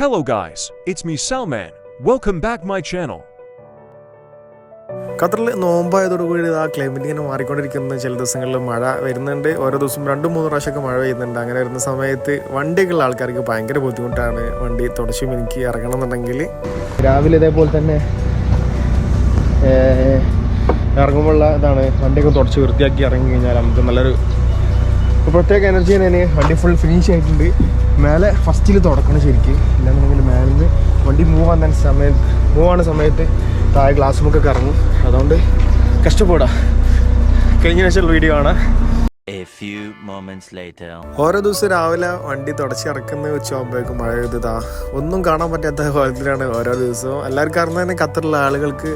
Hello guys, it's me Salman. Welcome back my channel. ഖത്തറിൽ നോമ്പായതോടുകൂടി ആ climate ഇങ്ങനെ മാറിക്കൊണ്ടിരിക്കുന്ന. ചില ദിവസങ്ങളിൽ മഴ വരുന്നുണ്ട്. ഓരോ ദിവസം രണ്ടും മൂന്ന് പ്രാവശ്യമൊക്കെ മഴ പെയ്യുന്നുണ്ട്. അങ്ങനെ വരുന്ന സമയത്ത് വണ്ടിയൊക്കെയുള്ള ആൾക്കാർക്ക് ഭയങ്കര ബുദ്ധിമുട്ടാണ്. വണ്ടി തുടച്ചും എനിക്ക് ഇറങ്ങണം എന്നുണ്ടെങ്കിൽ രാവിലെ ഇതേപോലെ തന്നെ ഇറങ്ങുമ്പോഴുള്ള ഇതാണ്. വണ്ടിയൊക്കെ തുടച്ച് വൃത്തിയാക്കി ഇറങ്ങി കഴിഞ്ഞാൽ നമുക്ക് നല്ലൊരു പ്രത്യേക എനർജി തന്നെ വണ്ടി ഫുൾ ഫിനിഷ് ആയിട്ടുണ്ട്. മേലെ ഫസ്റ്റിൽ തുടക്കണം ശരിക്കും. ഇല്ലാന്നുണ്ടെങ്കിൽ മേലെ നിന്ന് വണ്ടി മൂവ് ആകുന്ന സമയം മൂവ് ആവുന്ന സമയത്ത് താഴെ ഗ്ലാസ് മുക്കൊക്കെ ഇറങ്ങും. അതുകൊണ്ട് കഷ്ടപ്പെടാം. കഴിഞ്ഞ ശേഷം വീഡിയോ കാണാം A few moments later. ഓരോ ദിവസം രാവിലെ വണ്ടി തുടച്ചിറക്കുന്ന ഇറക്കുന്ന ഉച്ചയാകുമ്പോഴേക്കും മഴ പെയ്തതാ. ഒന്നും കാണാൻ പറ്റാത്ത കോലത്തിലാണ് ഓരോ ദിവസവും. എല്ലാവർക്കും അറിഞ്ഞ തന്നെ ഖത്തറിലുള്ള ആളുകൾക്ക്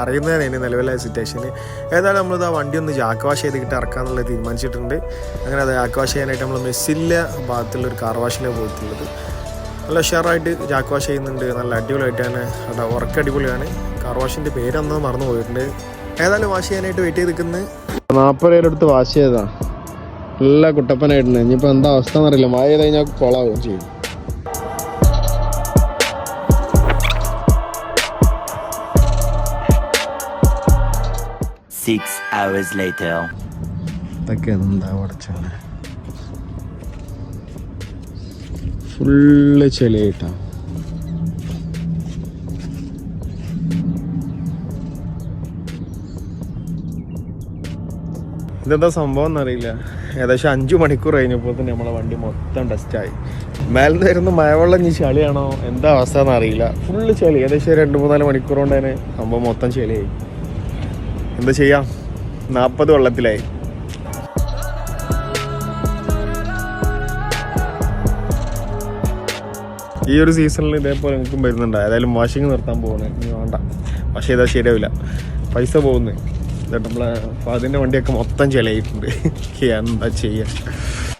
അറിയുന്നതാണ് നിലവിലെ സിറ്റുവേഷന് ഏതായാലും നമ്മളിത് ആ വണ്ടി ഒന്ന് ജാക്ക് വാഷ് ചെയ്തിട്ട് ഇറക്കാന്നുള്ള തീരുമാനിച്ചിട്ടുണ്ട്. അങ്ങനെ അത് ജാക്ക് വാഷ് ചെയ്യാനായിട്ട് നമ്മൾ മെസ്സില്ല ഭാഗത്തുള്ള ഒരു കാർ വാഷിലാണ് പോയിട്ടുള്ളത്. നല്ല ഉഷാറായിട്ട് ജാക്ക് വാഷ് ചെയ്യുന്നുണ്ട്. നല്ല അടിപൊളിയായിട്ടാണ്. അവിടെ ഉറക്ക അടിപൊളിയാണ്. കാർ വാഷിന്റെ പേരൊന്നും മറന്നു പോയിട്ടുണ്ട് ഏതായാലും വാഷ് ചെയ്യാനായിട്ട് വെയിറ്റ് ചെയ്ത് നിൽക്കുന്നത് നാൽപ്പത് രൂപയുടെ അടുത്ത് വാഷ് ചെയ്തതാ. നല്ല കുട്ടപ്പനായിട്ടുണ്ട് ഇനിയിപ്പോൾ എന്താ അവസ്ഥ എന്നറിയില്ല. മഴ ചെയ്ത് കഴിഞ്ഞാൽ കൊളാവുകയും ചെയ്യും. Six hours later. ഇതൊക്കെ എന്താ പഠിച്ചാണ് ഫുള്ള് ചെളിയായിട്ടാ. ഇതെന്താ സംഭവം എന്നറിയില്ല. ഏകദേശം അഞ്ചു മണിക്കൂർ കഴിഞ്ഞപ്പോൾ തന്നെ നമ്മളെ വണ്ടി മൊത്തം ഡസ്റ്റായി മേലെ വരുന്ന മഴവെള്ളം ഇനി ചളിയാണോ? എന്താ അവസ്ഥ എന്ന് എന്നറിയില്ല ഫുള്ള് ചളി. ഏകദേശം രണ്ട് മൂന്നാൽ മണിക്കൂർ കൊണ്ട് തന്നെ സംഭവം മൊത്തം ചെളിയായി. എന്താ ചെയ്യാം? നാൽപ്പത് വെള്ളത്തിലായി. ഈ ഒരു സീസണിൽ ഇതേപോലെ എനിക്കും വരുന്നുണ്ട്. ഏതായാലും വാഷിങ് നിർത്താൻ പോകുന്നത് ഇനി വേണ്ട. പക്ഷേ ഇതാ ശരിയാവില്ല. പൈസ പോകുന്നത് എന്നിട്ട് നമ്മളെ അതിന്റെ വണ്ടിയൊക്കെ മൊത്തം ചിലയിട്ടുണ്ട്. എന്താ ചെയ്യുക